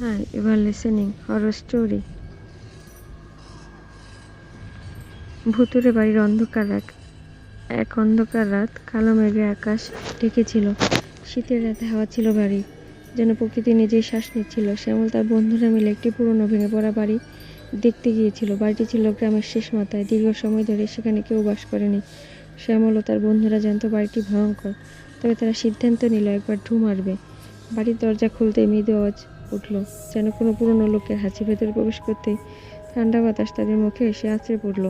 Hi, you are listening horror. ভুতুরে বাড়ির অন্ধকার রাত। এক অন্ধকার রাত কালো মেঘে আকাশ ঢেকেছিল। শীতের রাতে হাওয়া ছিল বাড়ি। যেন প্রকৃতি নিজেই শ্বাস নিচ্ছিল। শ্যামল তার বন্ধুরা মিলে একটি পুরনো ভেঙে পড়া বাড়ি দেখতে গিয়েছিল। বাড়িটি ছিল গ্রামের শেষ মাথায়। দীর্ঘ সময় ধরে সেখানে কেউ বাস করেনি। শ্যামল ও তার বন্ধুরা জানতো বাড়িটি ভয়ঙ্কর। তবে তারা সিদ্ধান্ত নিল একবার ঢু মারবে বাড়ির দরজা খুলতে মৃদু আওয়াজ উঠল। যেন কোনো পুরনো লোকের হাঁচি ভেতরে প্রবেশ করতেই ঠান্ডা বাতাস তাদের মুখে এসে আছড়ে পড়ল।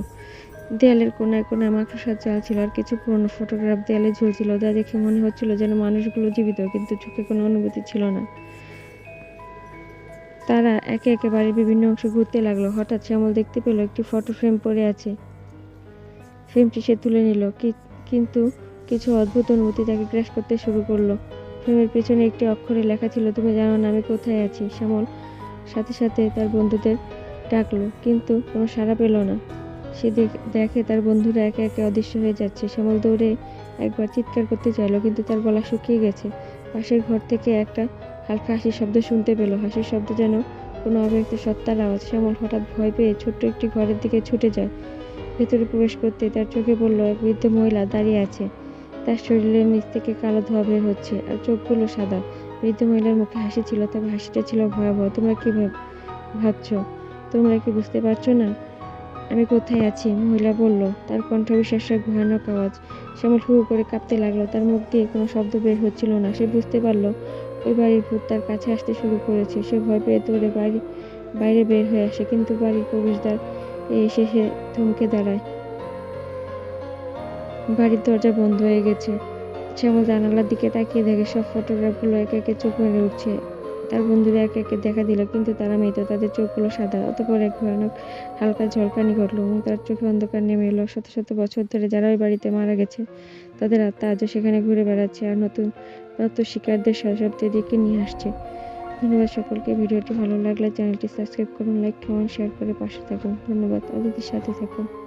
দেয়ালের কোনায় কোনায় মাকড়সার জাল ছিল আর কিছু পুরনো ফটোগ্রাফ দেয়ালে ঝুলছিল যা দেখে মনে হচ্ছিল যেন মানুষগুলো জীবিত, কিন্তু চোখে কোনো অনুভূতি ছিল না। তারা একে একে বাড়ির বিভিন্ন অংশ ঘুরতে লাগল। হঠাৎ শ্যামল দেখতে পেল, একটি ফটো ফ্রেম পড়ে আছে। ফ্রেমটি সে তুলে নিল কিন্তু কিছু অদ্ভুত অনুভূতি তাকে গ্রাস করতে শুরু করল। ফ্রেমের পেছনে একটি অক্ষরে লেখা ছিল, তুমি জানো না আমি কোথায় আছি? শ্যামল সাথে সাথে তার বন্ধুদের ডাকলো, কিন্তু কোনো সাড়া পেল না। সে দেখ- দেখে তার বন্ধুরা একে একে অদৃশ্য হয়ে যাচ্ছে। শ্যামল দৌড়ে একবার চিৎকার করতে চাইলো, কিন্তু তার গলা শুকিয়ে গেছে। পাশের ঘর থেকে একটা হালকা হাসির শব্দ শুনতে পেল। হাসির শব্দ যেন কোনো অব্যক্ত সত্তার আওয়াজ। শ্যামল হঠাৎ ভয় পেয়ে ছোট্ট একটি ঘরের দিকে ছুটে যায়। ভেতরে প্রবেশ করতে তার চোখে পড়ল এক বৃদ্ধ মহিলা দাঁড়িয়ে আছে। তার শরীরের নিচ থেকে কালো ধোয়া বের হচ্ছে আর চোখগুলো সাদা। বৃদ্ধ মহিলার মুখে হাসি ছিল, তবে হাসিটা ছিল ভয়াবহ। তোমরা কি ভাব- ভাবছ? তোমরা কি বুঝতে পারছ না? আমি কোথায় আছি? মহিলা বলল। তার কণ্ঠ বিশ্বাসের ভয়ানক আওয়াজ। শ্যামল হু হু করে কাঁপতে লাগল। তার মুখ দিয়ে কোনো শব্দ বের হচ্ছিল না। সে বুঝতে পারল, ওই বাড়ির ভূত তার কাছে আসতে শুরু করেছে। সে ভয় পেয়ে দৌড়ে বাড়ি বাইরে বের হয়ে আসে, কিন্তু বাড়ির প্রবেশদ্বার এসে সে থমকে দাঁড়ায়। বাড়ির দরজা বন্ধ হয়ে গেছে। শ্যামল জানালার দিকে তাকিয়ে দেখে সব ফটোগ্রাফগুলো একে একে চোখ মেরে উঠছে। তার বন্ধুরা একে একে দেখা দিল, কিন্তু তারা মৃত তাদের চোখগুলো সাদা, অতপর এক ভয়ানক হালকা ঝলকানি ঘটলো এবং তার চোখে অন্ধকার নেমে এলো। শত শত বছর ধরে যারা ওই বাড়িতে মারা গেছে, তাদের আত্মা আজও সেখানে ঘুরে বেড়াচ্ছে আর নতুন নতুন শিকারদের শব্দের দিকে নিয়ে আসছে। ধন্যবাদ সকলকে। ভিডিওটি ভালো লাগলে চ্যানেলটি সাবস্ক্রাইব করুন, লাইক, কমেন্ট, শেয়ার করে পাশে থাকুন। ধন্যবাদ। অতিথির সাথে থাকুন।